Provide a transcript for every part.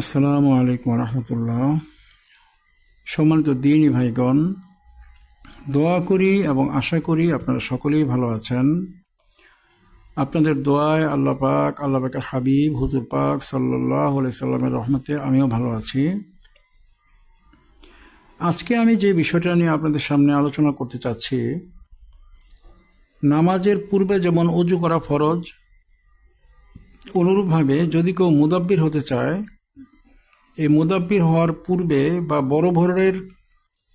আসসালামু আলাইকুম রহমতুল্লাহ। সম্মানিত দিনই ভাইগণ, দোয়া করি এবং আশা করি আপনারা সকলেই ভালো আছেন। আপনাদের দোয়ায় আল্লাহ পাক, আল্লাহ পাকের হাবিব, হুজুর পাক সাল্লাহ সাল্লামের রহমতে আমিও ভালো আছি। আজকে আমি যে বিষয়টা নিয়ে আপনাদের সামনে আলোচনা করতে চাচ্ছি, নামাজের পূর্বে যেমন অজু করা ফরজ, অনুরূপভাবে যদি কেউ মুদাব্বির হতে চায় এই মুদাব্বির হওয়ার পূর্বে বা বড় ভরের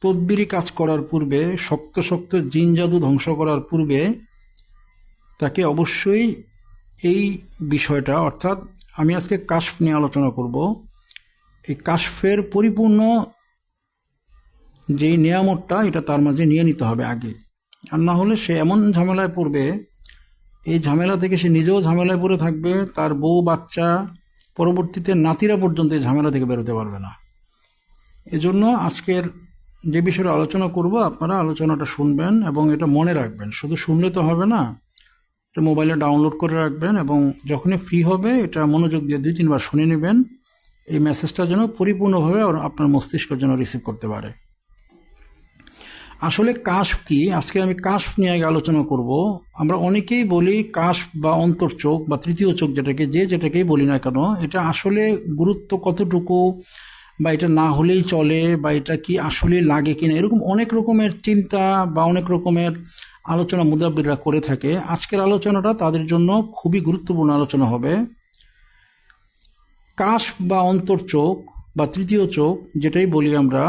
তদবিরি কাজ করার পূর্বে, শক্ত শক্ত জিন জাদু ধ্বংস করার পূর্বে তাকে অবশ্যই এই বিষয়টা, অর্থাৎ আমি আজকে কাশফ নিয়ে আলোচনা করব। এই কাশফের পরিপূর্ণ যেই নিয়ামতটা, এটা তার মাঝে নিয়ে নিতে হবে আগে। আর না হলে সে এমন ঝামেলায় পড়বে, এই ঝামেলা থেকে সে নিজেও ঝামেলায় পড়ে থাকবে, তার বউ বাচ্চা পরবর্তীতে নাতিরা পর্যন্ত এই ঝামেলা থেকে বেরোতে পারবে না। এজন্য আজকের যে বিষয়ে আলোচনা করব, আপনারা আলোচনাটা শুনবেন এবং এটা মনে রাখবেন। শুধু শুনলে তো হবে না, এটা মোবাইলে ডাউনলোড করে রাখবেন এবং যখনই ফ্রি হবে, এটা মনোযোগ দিয়ে দুই তিনবার শুনে নেবেন। এই মেসেজটা যেন পরিপূর্ণভাবে আপনার মস্তিষ্ক যেন রিসিভ করতে পারে। আসলে কাশফ কি? আজকে আমি কাশফ নিয়ে আগে আলোচনা করব। আমরা অনেকেই বলি কাশফ বা অন্তর চোখ বা তৃতীয় চোখ যেটাকে, যে যেটাকেই বলি না কেন, এটা আসলে গুরুত্ব কতটুকু বা এটা না হলেই চলে বা এটা কি আসলে লাগে কিনা, এরকম অনেক রকমের চিন্তা বা অনেক রকমের আলোচনা মুদাব্বিররা করে থাকে। আজকের আলোচনাটা তাদের জন্য খুবই গুরুত্বপূর্ণ আলোচনা হবে। কাশ বা অন্তর চোখ বা তৃতীয় চোখ যেটাই বলি আমরা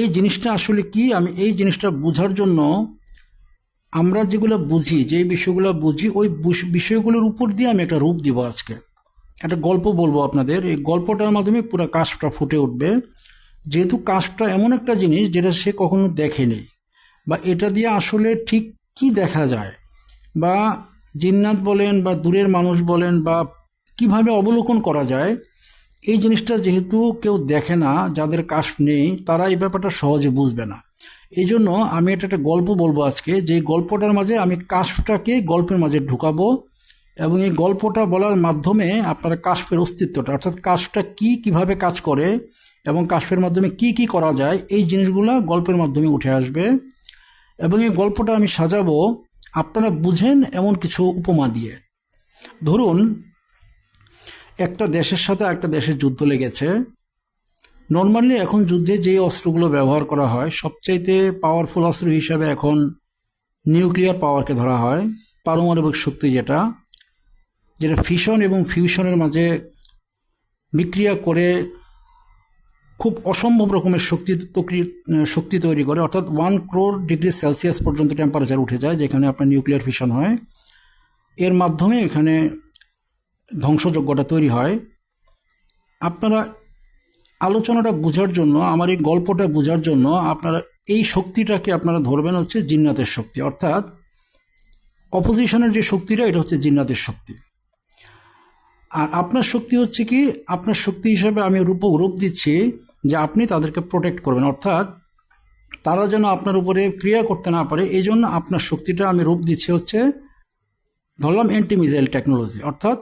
এই জিনিসটা আসলে কি? আমি এই জিনিসটা বোঝার জন্য আমরা যেগুলো বুঝি যে বিষয়গুলো বুঝি, ওই বিষয়গুলোর উপর দিয়ে আমি একটা রূপ দিব আজকে। একটা গল্প বলব আপনাদের। এই গল্পটার মাধ্যমে পুরো কাশটা ফুটে উঠবে। যেহেতু কাশটা এমন একটা জিনিস যেটা সে কখনো দেখেনি, বা এটা দিয়ে আসলে ঠিক কি দেখা যায়, বা জিন্নাত বলেন বা দূরের মানুষ বলেন বা কীভাবে অবলোকন করা যায় এই জিনিসটা যেহেতু কেউ দেখে না, যাদের কাশ নেই, তারা এই ব্যাপারটা সহজে বুঝবে না। এই জন্য আমি এটা একটা গল্প বলব আজকে, যে গল্পটার মাঝে আমি কাশটাকে গল্পের মাঝে ঢুকাবো এবং এই গল্পটা বলার মাধ্যমে আপনারা কাশফের অস্তিত্বটা, অর্থাৎ কাশটা কি কীভাবে কাজ করে এবং কাশফের মাধ্যমে কি কি করা যায়, এই জিনিসগুলো গল্পের মাধ্যমে উঠে আসবে। এবং এই গল্পটা আমি সাজাবো আপনারা বুঝেন এমন কিছু উপমা দিয়ে। ধরুন একটা দেশের সাথে একটা দেশের যুদ্ধ লেগেছে। নর্মালি এখন যুদ্ধে যে অস্ত্রগুলো ব্যবহার করা হয়, সবচাইতে পাওয়ারফুল অস্ত্র হিসাবে এখন নিউক্লিয়ার পাওয়ারকে ধরা হয়, পারমাণবিক শক্তি যেটা যেটা ফিশন এবং ফিউশনের মাঝে বিক্রিয়া করে খুব অসম্ভব রকমের শক্তি শক্তি তৈরি করে। অর্থাৎ ওয়ান ক্রোর ডিগ্রি সেলসিয়াস পর্যন্ত টেম্পারেচার উঠে যায়, যেখানে আপনার নিউক্লিয়ার ফিশন হয়। এর মাধ্যমে এখানে ধ্বংসযজ্ঞটা তৈরি হয়। আপনারা আলোচনাটা বোঝার জন্য, আমার এই গল্পটা বোঝার জন্য আপনারা এই শক্তিটাকে আপনারা ধরবেন হচ্ছে জিন্নাতের শক্তি। অর্থাৎ অপোজিশনের যে শক্তিটা, এটা হচ্ছে জিন্নাতের শক্তি। আর আপনার শক্তি হচ্ছে কি, আপনার শক্তি হিসাবে আমি রূপ রূপ দিচ্ছি যে আপনি তাদেরকে প্রোটেক্ট করবেন। অর্থাৎ তারা যেন আপনার উপরে ক্রিয়া করতে না পারে এই জন্য আপনার শক্তিটা আমি রূপ দিচ্ছি হচ্ছে, ধরলাম অ্যান্টি মিসাইল টেকনোলজি অর্থাৎ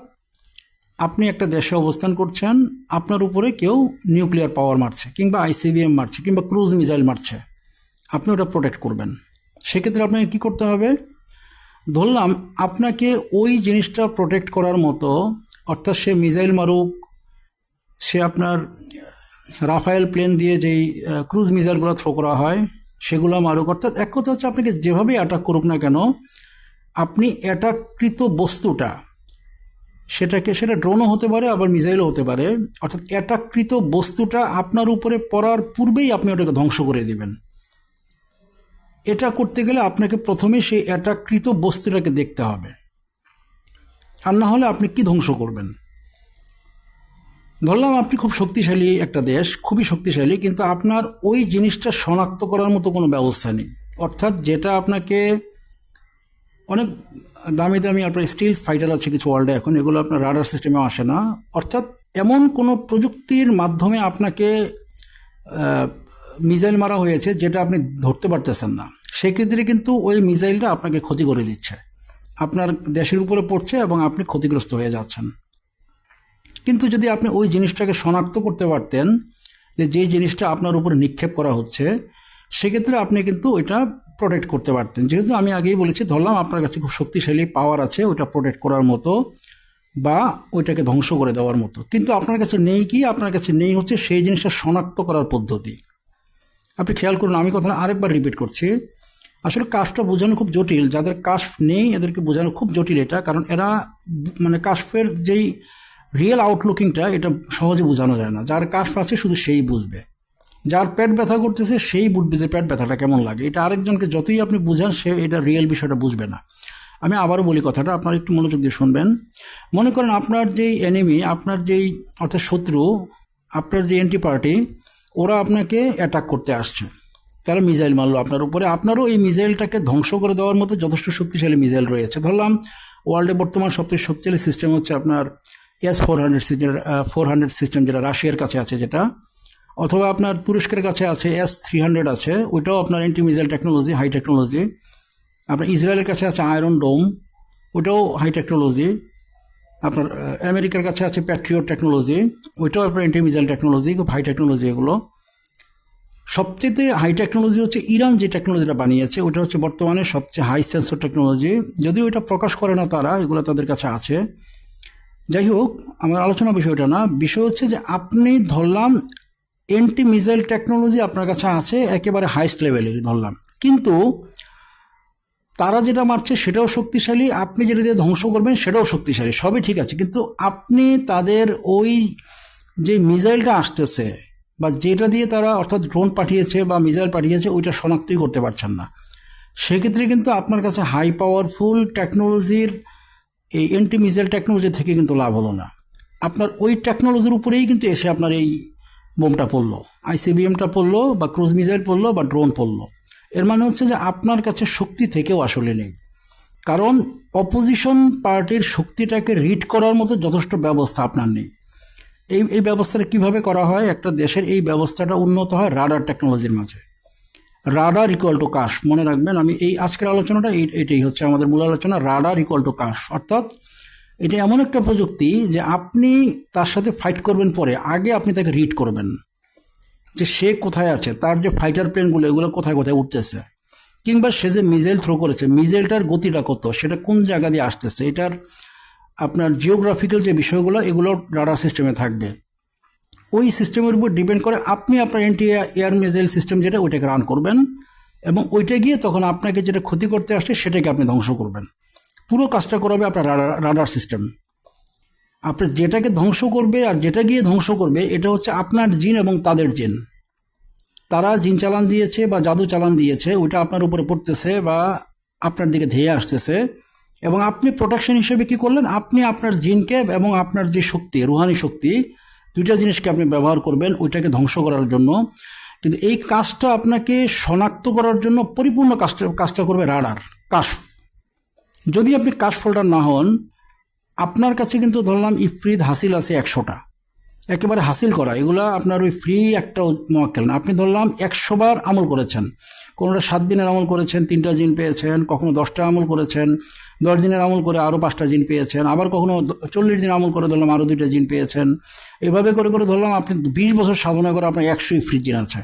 আপনি একটা দেশে অবস্থান করছেন, আপনার উপরে কেউ নিউক্লিয়ার পাওয়ার মারছে কিংবা আইসিবিএম মারছে কিংবা ক্রুজ মিজাইল মারছে, আপনি ওটা প্রোটেক্ট করবেন। সেক্ষেত্রে আপনাকে কী করতে হবে? ধরলাম আপনাকে ওই জিনিসটা প্রোটেক্ট করার মতো, অর্থাৎ সে মিজাইল মারুক, সে আপনার রাফায়েল প্লেন দিয়ে যেই ক্রুজ মিজাইলগুলো থ্রো করা হয়, সেগুলো মারুক। অর্থাৎ এক কথা হচ্ছে আপনাকে যেভাবেই অ্যাটাক করুক না কেন, আপনি অ্যাটাককৃত বস্তুটা সেটাকে, সেটা ড্রোনও হতে পারে, আবার মিসাইলও হতে পারে। অর্থাৎ অ্যাটাককৃত বস্তুটা আপনার উপরে পড়ার পূর্বেই আপনি ওটাকে ধ্বংস করে দেবেন। এটা করতে গেলে আপনাকে প্রথমে সেই অ্যাটাককৃত বস্তুটাকে দেখতে হবে। আর না হলে আপনি কি ধ্বংস করবেন? ধরলাম আপনি খুব শক্তিশালী একটা দেশ, খুবই শক্তিশালী, কিন্তু আপনার ওই জিনিসটা শনাক্ত করার মতো কোনো ব্যবস্থা নেই। অর্থাৎ যেটা আপনাকে অনেক দামি দামি আপনার স্টিল ফাইটার আছে কিছু ওয়ার্ল্ডে এখন, এগুলো আপনার রাডার সিস্টেমে আসে না। অর্থাৎ এমন কোনো প্রযুক্তির মাধ্যমে আপনাকে মিসাইল মারা হয়েছে যেটা আপনি ধরতে পারতেছেন না। সেক্ষেত্রে কিন্তু ওই মিসাইলটা আপনাকে ক্ষতি করে দিচ্ছে। আপনার দেশের উপরে পড়ছে এবং আপনি ক্ষতিগ্রস্ত হয়ে যাচ্ছেন। কিন্তু যদি আপনি ওই জিনিসটাকে শনাক্ত করতে পারতেন যে যে জিনিসটা আপনার উপরে নিক্ষেপ করা হচ্ছে সেক্ষেত্রে আপনি কিন্তু ওইটা প্রোটেক্ট করতে পারতেন। যেহেতু আমি আগেই বলেছি, ধরলাম আপনার কাছে খুব শক্তিশালী পাওয়ার আছে, ওইটা প্রোটেক্ট করার মতো বা ওইটাকে ধ্বংস করে দেওয়ার মতো। কিন্তু আপনার কাছে নেই কি? আপনার কাছে নেই হচ্ছে সেই জিনিসটা শনাক্ত করার পদ্ধতি। আপনি খেয়াল করুন, আমি কথাটা আরেকবার রিপিট করছি। আসলে কাশটা বোঝানো খুব জটিল। যাদের কাশ নেই, এদেরকে বোঝানো খুব জটিল এটা। কারণ এরা মানে কাশফের যেই রিয়েল আউটলুকিংটা এটা সহজে বোঝানো যায় না। যার কাশ আছে, শুধু সেই বুঝবে। যার পেট ব্যথা করতেছে, সেই বুঝবে যে পেট ব্যথাটা কেমন লাগে? এটা আরেকজনকে যতই আপনি বুঝান, সে এটা রিয়েল বিষয়টা বুঝবে না। আমি আবারও বলি কথাটা, আপনার একটু মনোযোগ দিয়ে শুনবেন। মনে করেন আপনার যেই এনিমি আপনার যেই, অর্থাৎ শত্রু, আপনার যে এন্টি পার্টি ওরা আপনাকে অ্যাটাক করতে আসছে। তারা মিসাইল মারলো আপনার উপরে। আপনারও এই মিসাইলটাকে ধ্বংস করে দেওয়ার মতো যথেষ্ট শক্তিশালী মিসাইল রয়েছে। ধরলাম ওয়ার্ল্ডে বর্তমান সবথেকে শক্তিশালী সিস্টেম হচ্ছে আপনার S four hundred system four hundred system যেটা রাশিয়ার কাছে আছে যেটা। অথবা আপনার তুরস্কের কাছে আছে এস থ্রি হান্ড্রেড আছে, ওইটাও আপনার অ্যান্টি টেকনোলজি হাই টেকনোলজি আপনার ইসরায়েলের কাছে আছে আয়রন ডোম ওইটাও হাই টেকনোলজি আপনার আমেরিকার কাছে আছে প্যাট্রিয়ট টেকনোলজি ওইটাও আপনার অ্যান্টি টেকনোলজি খুব হাই টেকনোলজি এগুলো। সবচেয়ে হাই টেকনোলজি হচ্ছে ইরান যে টেকনোলজিটা বানিয়েছে ওটা হচ্ছে বর্তমানে সবচেয়ে হাই সেন্সর টেকনোলজি যদিও এটা প্রকাশ করে না তারা, এগুলো তাদের কাছে আছে। যাই হোক, আমার আলোচনা বিষয়টা না, বিষয় হচ্ছে যে আপনি ধরলাম এন্টি মিসাইল টেকনোলজি আপনার কাছে আছে, একেবারে হাইস্ট লেভেলের ধরলাম। কিন্তু তারা যেটা মারছে সেটাও শক্তিশালী, আপনি যেটা দিয়ে ধ্বংস করবেন সেটাও শক্তিশালী, সবই ঠিক আছে। কিন্তু আপনি তাদের ওই যে মিসাইলটা আসতেছে বা যেটা দিয়ে তারা অর্থাৎ ড্রোন পাঠিয়েছে বা মিসাইল পাঠিয়েছে, ওইটা শনাক্তই করতে পারছেন না। সেক্ষেত্রে কিন্তু আপনার কাছে হাই পাওয়ারফুল টেকনোলজির এই এন্টি মিসাইল টেকনোলজি থেকে কিন্তু লাভ হলো না। আপনার ওই টেকনোলজির উপরেই কিন্তু এসে আপনার এই বোমটা পড়ল, আইসিবিএমটা পড়ল বা ক্রুজ মিসাইল পড়ল বা ড্রোন পড়ল। এর মানে হচ্ছে যে আপনার কাছে শক্তি থেকেও আসলে নেই। কারণ অপোজিশন পার্টির শক্তিটাকে রিড করার মতো যথেষ্ট ব্যবস্থা আপনার নেই। এই এই ব্যবস্থাটা কীভাবে করা হয়? একটা দেশের এই ব্যবস্থাটা উন্নত হয় রাডার টেকনোলজির মাঝে। রাডার ইকুয়াল টু কাশ মনে রাখবেন, আমি এই আজকের আলোচনাটা এটাই হচ্ছে আমাদের মূল আলোচনা, রাডার ইকুয়াল টু কাশ অর্থাৎ এটা এমন একটা প্রযুক্তি যে আপনি তার সাথে ফাইট করবেন পরে, আগে আপনি তাকে রিড করবেন যে সে কোথায় আছে, তার যে ফাইটার প্লেনগুলো এগুলো কোথায় কোথায় উঠতেছে। কিংবা সে যে মিজাইল থ্রো করেছে মিজাইলটার গতিটা কত, সেটা কোন জায়গা দিয়ে আসতেছে, এটার আপনার জিওগ্রাফিক্যাল যে বিষয়গুলো, এগুলো রাডার সিস্টেমে থাকবে। ওই সিস্টেমের উপর ডিপেন্ড করে আপনি আপনার এন্টি এয়ার মিসাইল সিস্টেম যেটা, ওইটাকে রান করবেন এবং ওইটা গিয়ে তখন আপনাকে যেটা ক্ষতি করতে আসছে, সেটাকে আপনি ধ্বংস করবেন। পুরো কাজটা করাবে আপনার রাডার সিস্টেম। আপনি যেটাকে ধ্বংস করবে আর যেটা গিয়ে ধ্বংস করবে, এটা হচ্ছে আপনার জিন এবং তাদের জিন। তারা জিন চালান দিয়েছে বা জাদু চালান দিয়েছে, ওইটা আপনার উপরে পড়তেছে বা আপনার দিকে ধেয়ে আসতেছে। এবং আপনি প্রোটেকশন হিসেবে কি করলেন? আপনি আপনার জিনকে এবং আপনার যে শক্তি, রুহানি শক্তি, দুইটা জিনিসকে আপনি ব্যবহার করবেন, ওইটাকে ধ্বংস করার জন্য। কিন্তু এই কাজটা আপনাকে শনাক্ত করার জন্য পরিপূর্ণ কাজটা কাজটা করবে রাডার, কাশ। যদি আপনি কাশ ফোল্ডার না হন, আপনার কাছে কিন্তু ধরলাম ইফরিদ হাসিল আছে একশোটা। একেবারে হাসিল করা, এগুলো আপনার ওই ফ্রি একটা মোয়াক্কেল না। আপনি ধরলাম একশো বার আমল করেছেন। কোনোটা সাত দিনের আমল করেছেন, তিনটা জিন পেয়েছেন, কখনো দশটা আমল করেছেন, দশ দিনের আমল করে আরও পাঁচটা জিন পেয়েছেন, আবার কখনো চল্লিশ দিন আমল করে ধরলাম আরও দুইটা জিন পেয়েছেন। এভাবে করে করে ধরলাম আপনি বিশ বছর সাধনা করে আপনার একশো ইফ্রিজ জিন আছে।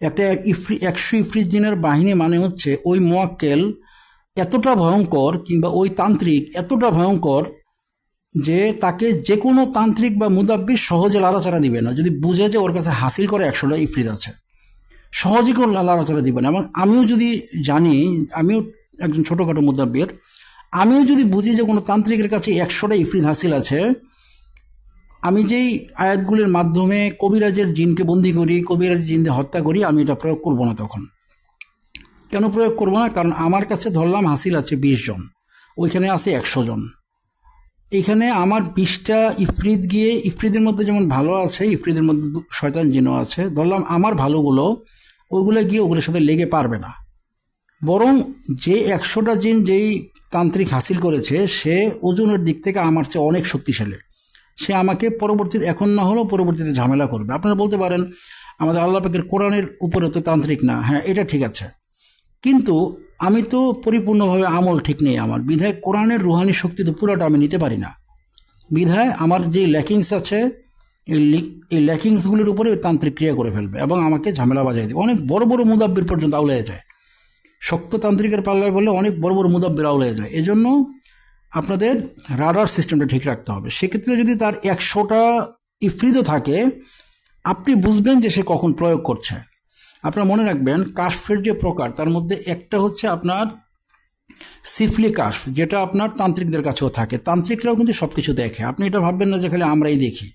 একটা ইফ্রি একশো ইফ্রিজ জিনের বাহিনী মানে হচ্ছে ওই মোয়াক্কেল এতটা ভয়ঙ্কর কিংবা ওই তান্ত্রিক এতটা ভয়ঙ্কর যে তাকে যে কোনো তান্ত্রিক বা মুদাব্বির সহজে লাড়াচাড়া দিবে না। যদি বুঝে যে ওর কাছে হাসিল করে একশোটা ইফরিদ আছে, সহজে লা- লাড়াচাড়া দিবে না। এবং আমিও যদি জানি, আমিও একজন ছোটোখাটো মুদাব্বির, আমিও যদি বুঝি যে কোনো তান্ত্রিকের কাছে একশোটা ইফরিদ হাসিল আছে, আমি যেই আয়াতগুলির মাধ্যমে কবিরাজের জিনকে বন্দি করি কবিরাজ জিনকে হত্যা করি, আমি এটা প্রয়োগ করব না তখন। কেন প্রয়োগ করব না? কারণ আমার কাছে ধরলাম হাসিল আছে বিশ জন। ওইখানে আছে একশো জন। এখানে আমার বিশটা ইফরিদ গিয়ে, ইফরিদের মধ্যে যেমন ভালো আছে, ইফরিদের মধ্যে শয়তান জিনও আছে। ধরলাম আমার ভালোগুলো, ওইগুলো গিয়ে ওগুলোর সাথে লেগে পারবে না। বরং যে একশোটা জিন যেই তান্ত্রিক হাসিল করেছে, সে ওজনের দিক থেকে আমার চেয়ে অনেক শক্তিশালী। সে আমাকে পরবর্তীতে, এখন না হলেও পরবর্তীতে ঝামেলা করবে। আপনারা বলতে পারেন, আমাদের আল্লাহ পাকের কোরআনের উপরে তো তান্ত্রিক না। হ্যাঁ এটা ঠিক আছে। কিন্তু আমি তো পরিপূর্ণভাবে আমল ঠিক নেই আমার। বিধায় কোরআনের রুহানি শক্তি তো পুরোটা আমি নিতে পারি না। বিধায় আমার যে ল্যাকিংস আছে, এই ল্যাকিংসগুলির উপরে তান্ত্রিক ক্রিয়া করে ফেলবে এবং আমাকে ঝামেলা বাজাই দেবে। অনেক বড় বড় মুদাব্বির পর্যন্ত আউলে যায়। শক্ত তান্ত্রিকের পাল্লায় বলে অনেক বড় বড় মুদাব্বির আউলে যায়। এজন্য আপনাদের রাডার সিস্টেমটা ঠিক রাখতে হবে। সেক্ষেত্রে যদি তার একশোটা ইফ্রিদও থাকে, আপনি বুঝবেন যে সে কখন প্রয়োগ করছে। আপনারা মনে রাখবেন, কাশফের যে প্রকার, তার মধ্যে একটা হচ্ছে আপনার সিফলি কাশ যেটা আপনার তান্ত্রিকদের কাছেও থাকে। তান্ত্রিকরাও কিন্তু সব কিছু দেখে। আপনি এটা ভাববেন না যে খালি আমরাই দেখি।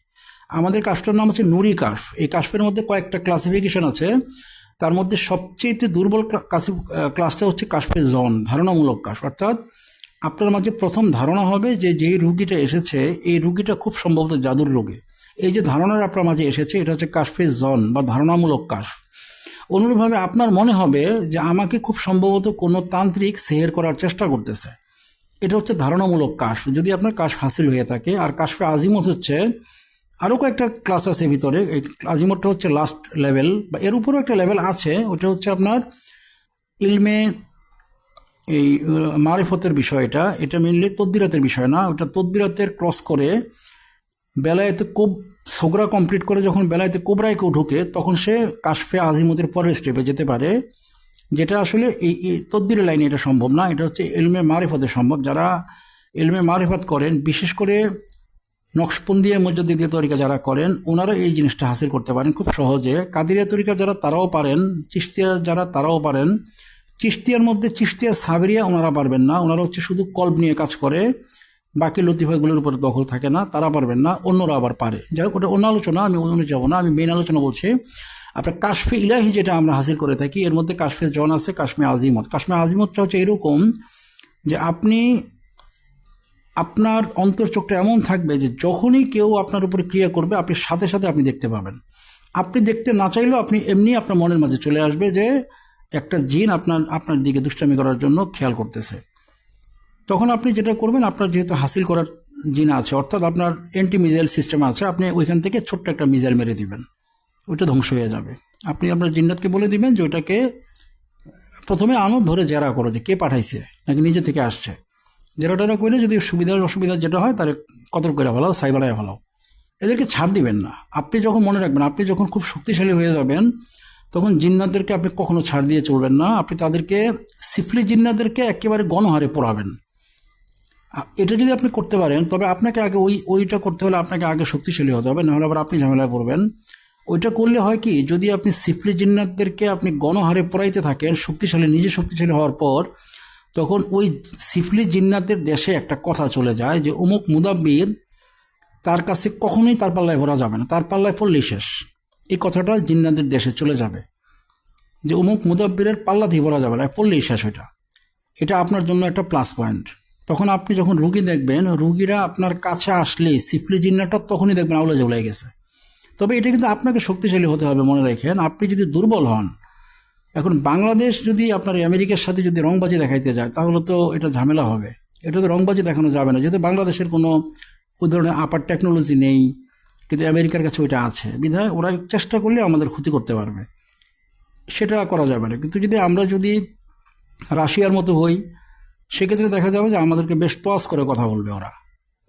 আমাদের কাশটার নাম হচ্ছে নুরি কাশ এই কাশফের মধ্যে কয়েকটা ক্লাসিফিকেশন আছে। তার মধ্যে সবচেয়ে দুর্বল ক্লা- ক্লাসি- ক্লাসটা হচ্ছে কাশফের জন, ধারণামূলক কাশ অর্থাৎ আপনার মাঝে প্রথম ধারণা হবে যে যেই রুগীটা এসেছে, এই রুগীটা খুব সম্ভবত জাদুর রোগে। এই যে ধারণাটা আপনার মাঝে এসেছে, এটা হচ্ছে কাশফের জন বা ধারণামূলক কাশ অনুরূপভাবে আপনার মনে হবে যে আমাকে খুব সম্ভবত কোনো তান্ত্রিক সেহের করার চেষ্টা করতেছে। এটা হচ্ছে ধারণামূলক কাশ। যদি আপনার কাশ হাসিল হয়ে থাকে, আর কাশফে আজিমত হচ্ছে, আরও কয়েকটা ক্লাস আছে ভিতরে, এই আজিমতটা হচ্ছে লাস্ট লেভেল বা এর উপরেও একটা লেভেল আছে, ওটা হচ্ছে আপনার ইলমে এই মারিফতের বিষয়টা এটা। মেনলি তদ্বিরাতের বিষয় না, ওটা তদ্বিরাতের ক্রস করে বেলায়েতে কোব সোগরা কমপ্লিট করে যখন বেলায়েতে কোবরায় কেউ ঢুকে, তখন সে কাশফে আজিমতের পরের স্টেপে যেতে পারে, যেটা আসলে এই তদ্বিরের লাইনে এটা সম্ভব না। এটা হচ্ছে এলমে মারিফতে সম্ভব। যারা এলমে মারিফত করেন, বিশেষ করে নকশবন্দিয়া মসজিদীয় তরিকা যারা করেন, ওনারা এই জিনিসটা হাসিল করতে পারেন খুব সহজে। কাদিরিয়া তরিকা যারা তারাও পারেন চিস্তিয়া যারা তারাও পারেন চিস্তিয়ার মধ্যে চিস্তিয়া সাবরিয়া ওনারা পারবেন না। ওনারা হচ্ছে শুধু কল্প নিয়ে কাজ করে। বাকি লতিফাগুলোর উপরে দখল থাকে না, তারা পারবেন না, অন্যরা আবার পারে। যাই হোক, ওটা অন্য আলোচনা, আমি অন্য যাব না, আমি মেন আলোচনা বলছি, আপনার কাশফে ইলাহি যেটা আমরা হাসিল করে থাকি, এর মধ্যে কাশফে জন আছে কাশ্মীর আজিমত কাশ্মীর আজিমতটা হচ্ছে এরকম যে আপনি, আপনার অন্তর্চোখটা এমন থাকবে যে যখনই কেউ আপনার উপরে ক্রিয়া করবে, আপনি সাথে সাথে আপনি দেখতে পাবেন। আপনি দেখতে না চাইলেও আপনি এমনি আপনার মনের মাঝে চলে আসবে যে একটা জিন আপনার আপনার দিকে দুষ্টামি করার জন্য খেয়াল করতেছে। তখন আপনি যেটা করবেন, আপনার যেহেতু হাসিল করার জিন আছে, অর্থাৎ আপনার অ্যান্টি মিজাইল সিস্টেম আছে, আপনি ওইখান থেকে ছোট্ট একটা মিজাইল মেরে দিবেন। ওইটা ধ্বংস হয়ে যাবে। আপনি আপনার জিন্নাতকে বলে দিবেন যে ওইটাকে প্রথমে আনো ধরে জেরা করো যে কে পাঠাইছে, নাকি নিজে থেকে আসছে। জেরা টেরা করলে যদি সুবিধার অসুবিধা যেটা হয় তাহলে কতর করে ভালো সাইবালায় ভালো এদেরকে ছাড় দিবেন না। আপনি যখন মনে রাখবেন, আপনি যখন খুব শক্তিশালী হয়ে যাবেন, তখন জিন্নাতদেরকে আপনি কখনো ছাড় দিয়ে চলবেন না। আপনি তাদেরকে, সিফলি জিন্নাতদেরকে একেবারে গণহারে পড়াবেন। এটা যদি আপনি করতে পারেন, তবে আপনাকে আগে ওই, ওইটা করতে হলে আপনাকে আগে শক্তিশালী হতে হবে, নাহলে আবার আপনি ঝামেলায় পড়বেন। ওইটা করলে হয় কি, যদি আপনি সিফলি জিন্নাতদেরকে আপনি গণহারে পড়াইতে থাকেন, শক্তিশালী, নিজে শক্তিশালী হওয়ার পর, তখন ওই সিফলি জিন্নাতের দেশে একটা কথা চলে যায় যে, অমুক মুদাব্বির তার কাছে কখনোই তার পাল্লায় ভরা যাবে না, তার পাল্লায় পড়লেই শেষ। এই কথাটা জিন্নাতের দেশে চলে যাবে। যে অমুক মুদাব্বিরের পাল্লা দিয়ে ভরা যাবে না, পড়লেই শেষ ওইটা। এটা আপনার জন্য একটা প্লাস পয়েন্ট। তখন আপনি যখন রুগী দেখবেন, রুগীরা আপনার কাছে আসলে সিফলি জিন্নাটা তখনই দেখবেন, আউলে জৌলাই গেছে। তবে এটা কিন্তু আপনাকে শক্তিশালী হতে হবে, মনে রাখেন। আপনি যদি দুর্বল হন, এখন বাংলাদেশ যদি আপনার আমেরিকার সাথে যদি রংবাজি দেখাইতে যায়, তাহলে তো এটা ঝামেলা হবে। এটা তো রংবাজি দেখানো যাবে না। যেহেতু বাংলাদেশের কোনো ওই ধরনের আপার টেকনোলজি নেই, কিন্তু আমেরিকার কাছে ওইটা আছে। বিধায় ওরা চেষ্টা করলে আমাদের ক্ষতি করতে পারবে। সেটা করা যাবে না। কিন্তু যদি আমরা যদি রাশিয়ার মতো হই সেক্ষেত্রে দেখা যাবে যে আমাদেরকে বেশ তোয়াজ করে কথা বলবে ওরা।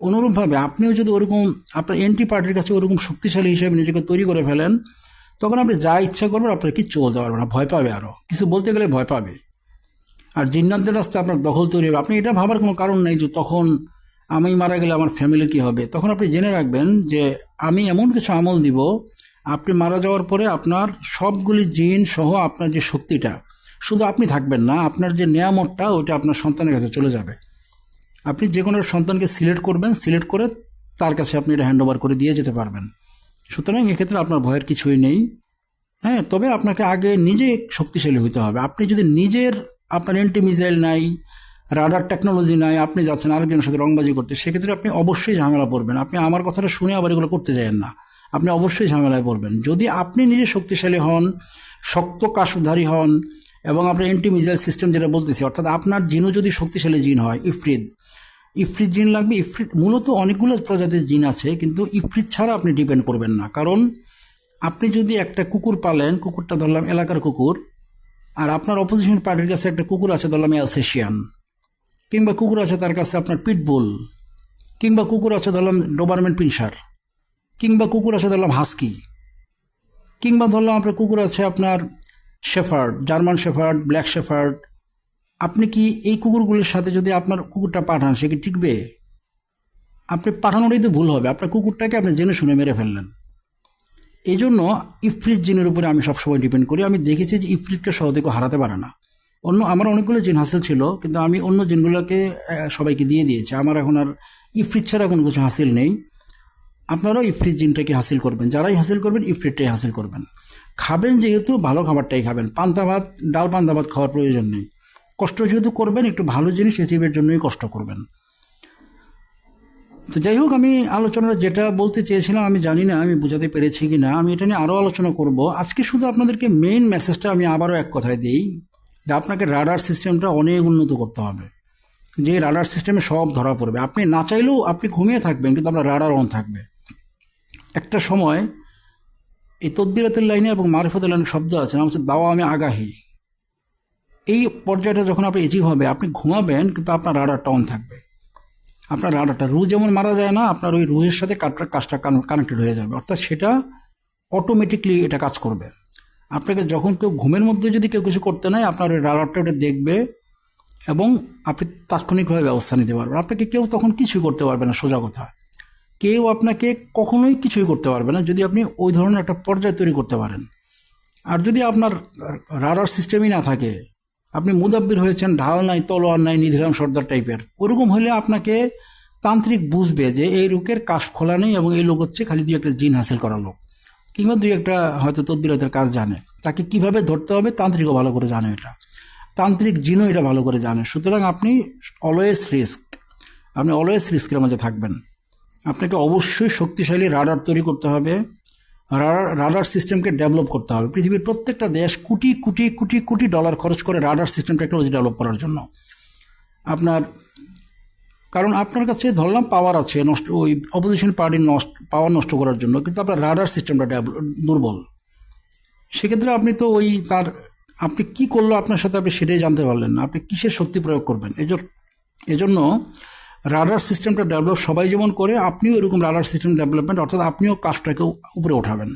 অনুরূপভাবে আপনিও যদি ওরকম আপনার এন্টি পার্টির কাছে ওরকম শক্তিশালী হিসেবে নিজেকে তৈরি করে ফেলেন, তখন আপনি যা ইচ্ছা করবেন আপনার কিচ্ছু বলতে পারবেন না, ভয় পাবে আরও কিছু বলতে গেলে ভয় পাবে। আর জিন্নাতদের রাস্তায় আপনার দখল তৈরি হবে। আপনি এটা ভাবার কোনো কারণ নেই যে তখন আমি মারা গেলে আমার ফ্যামিলি কী হবে। তখন আপনি জেনে রাখবেন যে আমি এমন কিছু আমল দিব, আপনি মারা যাওয়ার পরে আপনার সবগুলি জিন সহ আপনার যে শক্তিটা শুধু আপনি থাকবেন না, আপনার যে নিয়ামতটা, ওইটা আপনার সন্তানের কাছে চলে যাবে। আপনি যে কোনো সন্তানকে সিলেক্ট করবেন, সিলেক্ট করে তার কাছে আপনি এটা হ্যান্ড ওভার করে দিয়ে যেতে পারবেন। সুতরাং এক্ষেত্রে আপনার ভয়ের কিছুই নেই। হ্যাঁ তবে আপনাকে আগে নিজে শক্তিশালী হতে হবে। আপনি যদি নিজের, আপনার অ্যান্টি মিসাইল নাই রাডার টেকনোলজি নাই, আপনি যাচ্ছেন আরেকজনের সাথে রংবাজি করতে, সেক্ষেত্রে আপনি অবশ্যই ঝামেলা পড়বেন। আপনি আমার কথাটা শুনে আবার এগুলো করতে যাবেন না। আপনি অবশ্যই ঝামেলায় পড়বেন। যদি আপনি নিজে শক্তিশালী হন, শক্ত কাশধারী হন এবং আপনার অ্যান্টি মিসাইল সিস্টেম যেটা বলতেছি, অর্থাৎ আপনার জিনও যদি শক্তিশালী জিন হয় ইফরিদ ইফরিত জিন লাগবে, ইফরিত, মূলত অনেকগুলো প্রজাতির জিন আছে, কিন্তু ইফরিত ছাড়া আপনি ডিপেন্ড করবেন না। কারণ আপনি যদি একটা কুকুর পালেন, কুকুরটা ধরলাম এলাকার কুকুর, আর আপনার অপোজিশন পার্টির কাছে একটা কুকুর আছে, ধরলাম অ্যালসেশিয়ান কিংবা কুকুর আছে তার কাছে আপনার পিটবুল কিংবা কুকুর আছে ধরলাম ডোবারমেন্ট পিনসার, কিংবা কুকুর আছে ধরলাম হাস্কি, কিংবা ধরলাম আপনার কুকুর আছে আপনার shepherd, German shepherd, black shepherd, আপনি কি এই কুকুরগুলির সাথে যদি আপনার কুকুরটা পাঠান, সে কি টিকবে? আপনি পাঠানোরই তো ভুল হবে, আপনার কুকুরটাকে আপনি জেনে শুনে মেরে ফেললেন। এই জন্য ইফরিত জিনের উপরে আমি সবসময় ডিপেন্ড করি। আমি দেখেছি যে ইফরিতকে সহজে কেউ হারাতে পারে না। অন্য, আমার অনেকগুলো জিন হাসিল ছিল, কিন্তু আমি অন্য জিনগুলোকে সবাইকে দিয়ে দিয়েছি। আমার এখন আর ইফরিত ছাড়া কোনো কিছু হাসিল নেই। আপনারাও ইফরিত জিনটাকে হাসিল করবেন। যারাই হাসিল করবেন, ইফরিতটাই হাসিল করবেন। খাবেন যেহেতু, ভালো খাবারটাই খাবেন। পান্তা ভাত, ডাল পান্তা ভাত খাওয়ার প্রয়োজন নেই। কষ্ট যেহেতু করবেন, একটু ভালো জিনিস অ্যাচিভের জন্যই কষ্ট করবেন। তো যাই হোক, আমি আলোচনাটা যেটা বলতে চেয়েছিলাম, আমি জানি না, আমি বোঝাতে পেরেছি কি না, আমি এটা নিয়ে আরও আলোচনা করব। আজকে শুধু আপনাদেরকে মেইন মেসেজটা আমি আবারও এক কথায় দিই, যে আপনাকে রাডার সিস্টেমটা অনেক উন্নত করতে হবে। যে রাডার সিস্টেমে সব ধরা পড়বে। আপনি না চাইলেও আপনি ঘুমিয়ে থাকবেন, কিন্তু আপনার রাডার অন থাকবে। একটা সময় এই তদ্বিরাতের লাইনে এবং মারিফতের লাইনে শব্দ আছে, নাম হচ্ছে দাওয়া আমি আগাহী। এই পর্যায়টা যখন আপনি অ্যাচিভ হবে, আপনি ঘুমাবেন, কিন্তু আপনার রাডারটা অন থাকবে। আপনার রাডারটা রু যেমন মারা যায় না, আপনার ওই রুহের সাথে কাঠটা কাজটা কানেক্টেড হয়ে যাবে। অর্থাৎ সেটা অটোমেটিকলি এটা কাজ করবে। আপনাকে যখন কেউ ঘুমের মধ্যে যদি কেউ কিছু করতে নেয়, আপনার ওই রাডারটা ওটা দেখবে এবং আপনি তাৎক্ষণিকভাবে ব্যবস্থা নিতে পারবেন। আপনাকে কেউ তখন কিছুই করতে পারবে না, সোজা কথা। কেউ আপনাকে কখনোই কিছুই করতে পারবে না যদি আপনি ওই ধরনের একটা পর্যায় তৈরি করতে পারেন। আর যদি আপনার রাডার সিস্টেমই না থাকে, আপনি মুদাব্বির হয়েছেন, ঢাল নাই, তলোয়ার নাই, নিধিরাম সর্দার টাইপের, ওরকম হলে আপনাকে তান্ত্রিক বুঝবে যে এই লোকের কাশ খোলা নেই এবং এই লোক হচ্ছে খালি দুই একটা জিন হাসিল করা লোক কিংবা দুই একটা হয়তো তদ্বিরতের কাজ জানে। তাকে কীভাবে ধরতে হবে তান্ত্রিকও ভালো করে জানে এটা। তান্ত্রিক জিনও এটা ভালো করে জানে। সুতরাং আপনি অলওয়েজ রিস্ক আপনি অলওয়েজ রিস্কের মাঝে থাকবেন। আপনাকে অবশ্যই শক্তিশালী রাডার তৈরি করতে হবে। রাডার রাডার সিস্টেমকে ডেভেলপ করতে হবে। পৃথিবীর প্রত্যেকটা দেশ কোটি কোটি কোটি কোটি ডলার খরচ করে রাডার সিস্টেম টেকনোলজি ডেভেলপ করার জন্য। আপনার, কারণ আপনার কাছে ধরলাম পাওয়ার আছে নষ্ট, ওই অপোজিশন পার্টির নষ্ট, পাওয়ার নষ্ট করার জন্য, কিন্তু আপনার রাডার সিস্টেমটা ডেভেলপ দুর্বল। সেক্ষেত্রে আপনি তো ওই তার, আপনি কি করল আপনার সাথে আপনি সেটাই জানতে পারলেন না। আপনি কিসের শক্তি প্রয়োগ করবেন? এজন্য এজন্য রাডার সিস্টেমটা ডেভেলপ সবাই যেমন করে, আপনিও এরকম রাডার সিস্টেম ডেভেলপমেন্ট অর্থাৎ আপনিও কাজটাকে উপরে ওঠাবেন।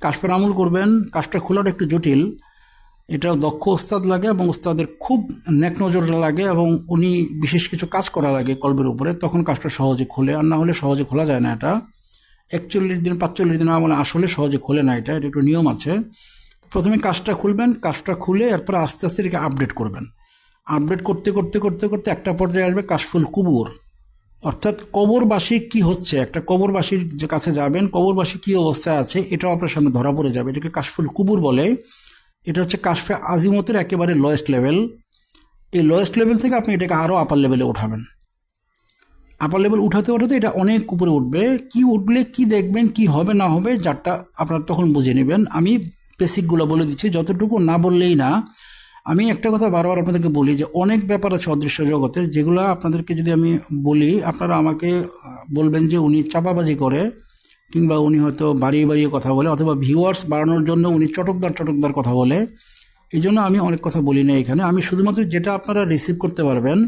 কাজটার আমল করবেন, কাজটা খোলাটা একটু জটিল এটা দক্ষ ওস্তাদ লাগে এবং ওস্তাদের খুব নেক নজর লাগে এবং উনি বিশেষ কিছু কাজ করা লাগে কলবের উপরে, তখন কাজটা সহজে খোলে। আর না হলে সহজে খোলা যায় না এটা। একচল্লিশ দিন, পাঁচচল্লিশ দিন মানে আসলে সহজে খোলে না এটা এটা একটু নিয়ম আছে। প্রথমে কাজটা খুলবেন, কাজটা খুলে এরপরে আস্তে আস্তে এটাকে আপডেট করবেন। আপডেট করতে করতে করতে করতে একটা পর্যায়ে আসবে কাশফুল কুবুর। অর্থাৎ কবরবাসী কি হচ্ছে? একটা কবরবাসীর যে কাছে যাবেন, কবরবাসী কি অবস্থায় আছে, এটাও আপনার সামনে ধরা পড়ে যাবে। এটাকে কাশফুল কুবুর বলে। এটা হচ্ছে কাশফে আজিমতের একেবারে লয়েস্ট লেভেল এই লয়েস্ট লেভেল থেকে আপনি এটাকে আরও আপার লেভেলে উঠাবেন। আপার লেভেল উঠাতে উঠাতে এটা অনেক উপরে উঠবে। কি উঠলে, কি দেখবেন, কি হবে, না হবে, যারটা আপনারা তখন বুঝে নেবেন। আমি বেসিকগুলো বলে দিচ্ছি। যতটুকু না বললেই না আমি একটা কথা বারবার আপনাদেরকে বলি যে অনেক ব্যাপার আছে অদৃশ্য জগতের, যেগুলো আপনাদেরকে যদি আমি বলি, আপনারা আমাকে বলবেন যে উনি চাপাবাজি করে, কিংবা উনি হয়তো বাড়িয়ে বাড়িয়ে কথা বলে, অথবা ভিউয়ার্স বাড়ানোর জন্য উনি চটকদার চটকদার কথা বলে, এই জন্য আমি অনেক কথা বলি না এখানে। আমি শুধুমাত্র যেটা আপনারা রিসিভ করতে পারবেন,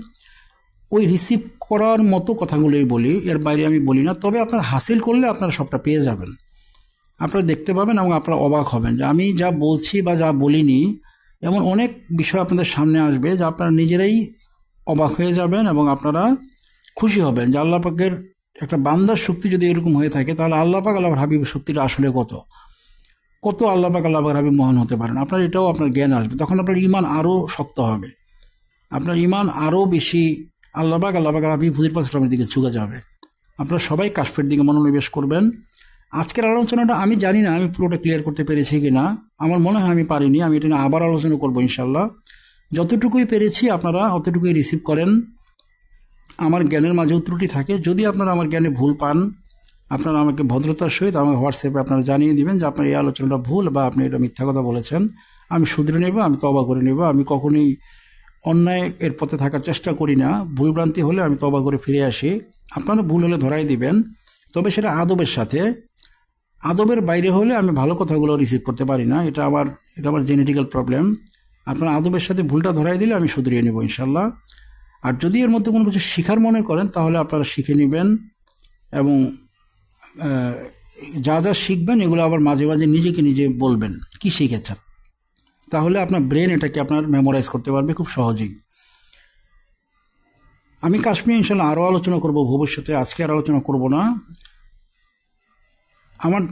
ওই রিসিভ করার মতো কথাগুলোই বলি, এর বাইরে আমি বলি না। তবে আপনারা হাসিল করলে আপনারা সবটা পেয়ে যাবেন। আপনারা দেখতে পাবেন এবং আপনারা অবাক হবেন যে আমি যা বলছি বা যা বলিনি এমন অনেক বিষয় আপনাদের সামনে আসবে যা আপনারা নিজেরাই অবাক হয়ে যাবেন এবং আপনারা খুশি হবেন যে আল্লাহ পাকের একটা বান্দার শক্তি যদি এরকম হয়ে থাকে, তাহলে আল্লাহ পাক আল্লাহ হাবিবের শক্তিটা আসলে কত? কত আল্লাহ পাক আল্লাহ পাক হাবিব মহান হতে পারেন? আপনার এটাও আপনার জ্ঞান আসবে। তখন আপনার ইমান আরও শক্ত হবে। আপনার ইমান আরও বেশি আল্লাহ পাক আল্লাহ পাক হাবিব হুদির পাশামের দিকে ঝুঁকে যাবে। আপনারা সবাই কাশফের দিকে মনোনিবেশ করবেন। আজকের আলোচনাটা আমি জানি না আমি পুরোটা ক্লিয়ার করতে পেরেছি কি না আমার মনে হয় আমি পারিনি, আমি এটা নিয়ে আবার আলোচনা করব ইনশাল্লাহ যতটুকুই পেরেছি আপনারা অতটুকুই রিসিভ করেন। আমার জ্ঞানের মাঝেও ত্রুটি থাকে, যদি আপনারা আমার জ্ঞানে ভুল পান, আপনারা আমাকে ভদ্রতার সহিত আমার হোয়াটসঅ্যাপে আপনারা জানিয়ে দিবেন যে আপনার এই আলোচনাটা ভুল বা আপনি এটা মিথ্যা কথা বলেছেন। আমি শুধরে নেব, আমি তবা করে নেব, আমি কখনোই অন্যায় এর পথে থাকার চেষ্টা করি না। ভুলভ্রান্তি হলে আমি তবা করে ফিরে আসি। আপনারা ভুল হলে ধরাই দিবেন। তবে সেটা আদবের সাথে। আদবের বাইরে হলে আমি ভালো কথাগুলো রিসিভ করতে পারি না। এটা আমার এটা আমার জেনেটিক্যাল প্রবলেম আপনার আদবের সাথে ভুলটা ধরাই দিলে আমি শুধরিয়ে নেব ইনশাল্লাহ আর যদি এর মধ্যে কোনো কিছু শিখার মনে করেন, তাহলে আপনারা শিখে নেবেন। এবং যা যা শিখবেন, এগুলো আবার মাঝে মাঝে নিজেকে নিজে বলবেন, কি শিখেছেন? তাহলে আপনার ব্রেন এটাকে আপনার মেমোরাইজ করতে পারবে খুব সহজেই। আমি কাশ্মীর ইনশাল্লাহ আরও আলোচনা করব, ভবিষ্যতে আজকে আর আলোচনা করব না। আমার,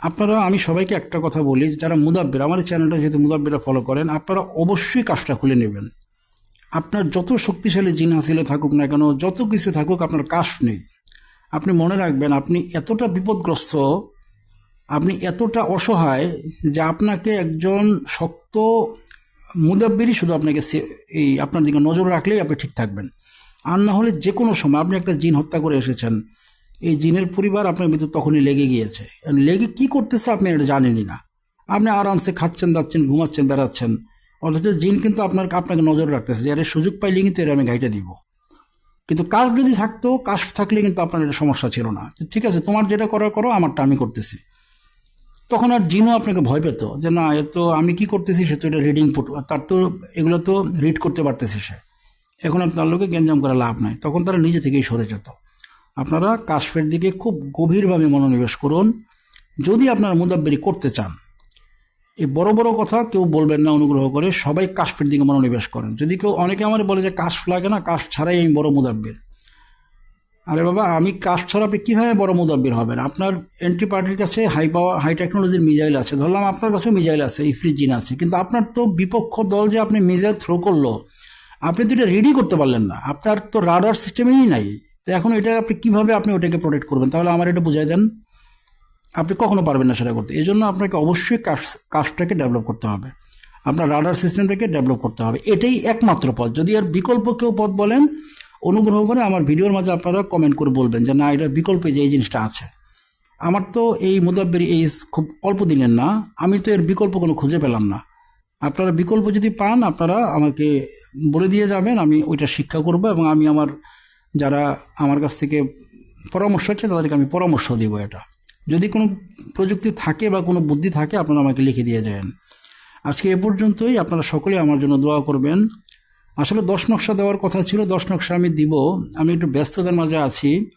আপনারা, আমি সবাইকে একটা কথা বলি, যারা মুদাব্বির আমার চ্যানেলটা যেহেতু মুদাব্বিরা ফলো করেন, আপনারা অবশ্যই কাজটা খুলে নেবেন। আপনার যত শক্তিশালী জিন হাসিলে থাকুক না কেন, যত কিছু থাকুক, আপনার কাশ নেই। আপনি মনে রাখবেন, আপনি এতটা বিপদগ্রস্ত, আপনি এতটা অসহায় যে আপনাকে একজন শক্ত মুদাব্বিরই শুধু আপনাকে এই আপনার দিকে নজর রাখলেই আপনি ঠিক থাকবেন। আর না হলে যে কোনো সময় আপনি একটা জিন হত্যা করে এসেছেন এই জিনের পরিবার আপনার ভিতর তখনই লেগে গিয়েছে। লেগে কি করতেছে আপনি এটা জানেনই না। আপনি আরামসে খাচ্ছেন, দাচ্ছেন, ঘুমাচ্ছেন, বেড়াচ্ছেন। অথচ জিন কিন্তু আপনার আপনাকে নজর রাখতেছে যে সুযোগ পাইলে কিন্তু এর আমি গাইটা দিব। কিন্তু কাশ যদি থাকতো, কাশ থাকলে কিন্তু আপনার এটা সমস্যা ছিল না। ঠিক আছে, তোমার যেটা করার করো, আমারটা আমি করতেছি। তখন আর জিনও আপনাকে ভয় পেত যে, না, এ তো আমি কি করতেছি, সে তো এটা রিডিং ফুট তার তো এগুলো তো রিড করতে পারতেছে সে। এখন আর তার লোকে গ্যাঞ্জাম করে লাভ নাই। তখন তারা নিজে থেকেই সরে যেত। আপনারা কাশফের দিকে খুব গভীরভাবে মনোনিবেশ করুন। যদি আপনারা মুদাব্বেরি করতে চান এই বড় বড় কথা কেউ বলবেন না, অনুগ্রহ করে সবাই কাশফের দিকে মনোনিবেশ করেন। যদি কেউ অনেকে আমার বলে যে কাশ লাগে না কাশ ছাড়াই আমি বড় মুদাব্বির। আরে বাবা, আমি কাশ ছাড়া আপনি কীভাবে বড় মুদাব্বির হবেন? আপনার এন্ট্রি পার্টির কাছে হাই পাওয়ার হাই টেকনোলজির মিজাইল আছে। ধরলাম আপনার কাছেও মিজাইল আছে ইফরি জিন আছে। কিন্তু আপনার তো বিপক্ষ দল যে আপনি মিজাইল থ্রো করল, আপনি তো এটা রেডি করতে পারলেন না। আপনার তো রাডার সিস্টেমেই নাই। তো এখন এটা আপনি কীভাবে আপনি ওটাকে প্রোটেক্ট করবেন? তাহলে আমার এটা বুঝাই দেন। আপনি কখনো পারবেন না সেটা করতে। এই জন্য আপনাকে অবশ্যই কাজ, কাজটাকে ডেভেলপ করতে হবে। আপনার রাডার সিস্টেমটাকে ডেভেলপ করতে হবে। এটাই একমাত্র পথ। যদি আর বিকল্প কেউ পথ বলেন, অনুগ্রহ করে আমার ভিডিওর মাঝে আপনারা কমেন্ট করে বলবেন যে, না, এটার বিকল্পে যে এই জিনিসটা আছে। আমার তো এই মুদাব্বির এই খুব অল্প দিনের না। আমি তো এর বিকল্প কোনো খুঁজে পেলাম না। আপনারা বিকল্প যদি পান, আপনারা আমাকে বলে দিয়ে যাবেন, আমি ওইটা শিক্ষা করব এবং আমি আমার যারা আমার কাছ থেকে পরামর্শ হচ্ছে তাদেরকে আমি পরামর্শ দেবো এটা। যদি কোনো প্রযুক্তি থাকে বা কোনো বুদ্ধি থাকে, আপনারা আমাকে লিখে দিয়ে যাবেন আজকে এ পর্যন্তই। আপনারা সকলে আমার জন্য দোয়া করবেন। আসলে দশ নকশা দেওয়ার কথা ছিল, দশ নকশা আমি দিব। আমি একটু ব্যস্ততার মাঝে আছি।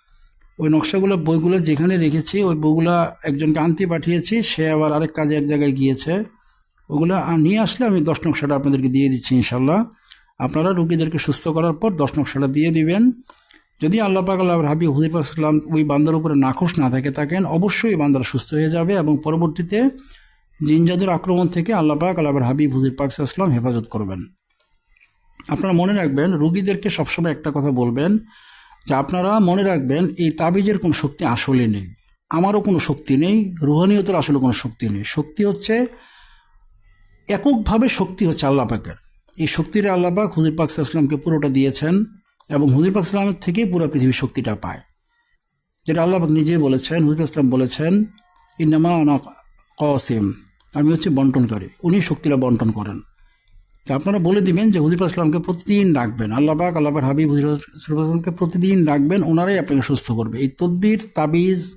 ওই নকশাগুলো, বইগুলো যেখানে রেখেছি, ওই বইগুলো একজনকে আনতে পাঠিয়েছি। সে আবার আরেক কাজে এক জায়গায় গিয়েছে। ওগুলো নিয়ে আসলে আমি দশ নকশাটা আপনাদেরকে দিয়ে দিচ্ছি, ইনশাল্লাহ। আপনারা রুগীদেরকে সুস্থ করার পর দশ নকশাটা দিয়ে দিবেন। যদি আল্লাহ পাক আল্লাহ হাবি হুদির পাকসাল্লাম ওই বান্দার উপরে নাখোশ না থাকে থাকেন, অবশ্যই বান্দারা সুস্থ হয়ে যাবে এবং পরবর্তীতে জিনজাদের আক্রমণ থেকে আল্লাহ পাক আল্লাহ হাবিব হুদির পাকসাল্লাম হেফাজত করবেন। আপনারা মনে রাখবেন, রুগীদেরকে সবসময় একটা কথা বলবেন যে আপনারা মনে রাখবেন, এই তাবিজের কোনো শক্তি আসলে নেই। আমারও কোনো শক্তি নেই, রুহানিয়তের আসলে কোনো শক্তি নেই। শক্তি হচ্ছে, এককভাবে শক্তি হচ্ছে আল্লাহ পাকের। এই শক্তিটা আল্লাহ পাক হুদির পাক ইসলামকে পুরোটা দিয়েছেন। এবং পাক ইসলামের থেকেই পুরো পৃথিবীর শক্তিটা পায়। যেটা আল্লাহ নিজেই বলেছেন পাক ইসলাম বলেছেন ইনামা আনা কসিম আমি হচ্ছে বন্টনকারী উনি শক্তিটা বন্টন করেন। তা আপনারা বলে দিবেন যে পাক ইসলামকে প্রতিদিন ডাকবেন। আল্লাহ পাক, আল্লাহ হাবিব হুদির ইসলামকে প্রতিদিন ডাকবেন, ওনারাই আপনাকে সুস্থ করবে। এই তদ্বির, তাবিজ,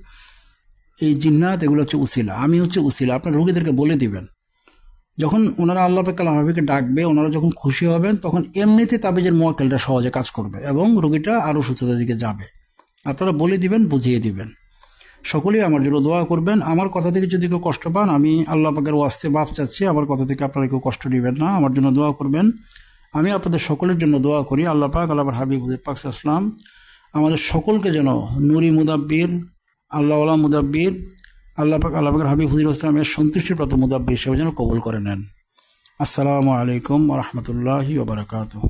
এই জিন্নাত, এগুলো হচ্ছে উসিলা। আমি হচ্ছে উসিলা। আপনার রোগীদেরকে বলে দিবেন। যখন ওনারা আল্লাহ পাকাল হাবিকে ডাকবে, ওনারা যখন খুশি হবেন, তখন এমনিতে তাবিজের মোয়াক্কেলটা সহজে কাজ করবে এবং রোগীটা আরও সুস্থতার দিকে যাবে। আপনারা বলে দিবেন, বুঝিয়ে দিবেন। সকলেই আমার জন্য দোয়া করবেন। আমার কথা থেকে যদি কেউ কষ্ট পান, আমি আল্লাহ পাকের ওয়াস্তে বাপ চাচ্ছি। আমার কথা থেকে আপনারা কেউ কষ্ট নেবেন না। আমার জন্য দোয়া করবেন। আমি আপনাদের সকলের জন্য দোয়া করি। আল্লাহ পাক, আল্লাহ হাবিব, হুজুর পাক আসলাম আমাদের সকলকে যেন নুরি মুদাব্বির, আল্লাহওয়ালা মুদাব্বির আল্লাহ পাক আল্লাহ পাকের হাবিব হুজুর ইসলামের সন্তুষ্টিপ্রাপ্ত মুদাব্বির হিসেবে যেন কবুল করে নেন। আসসালামু আলাইকুম রহমতুল্লাহি ওবরাকাতুহ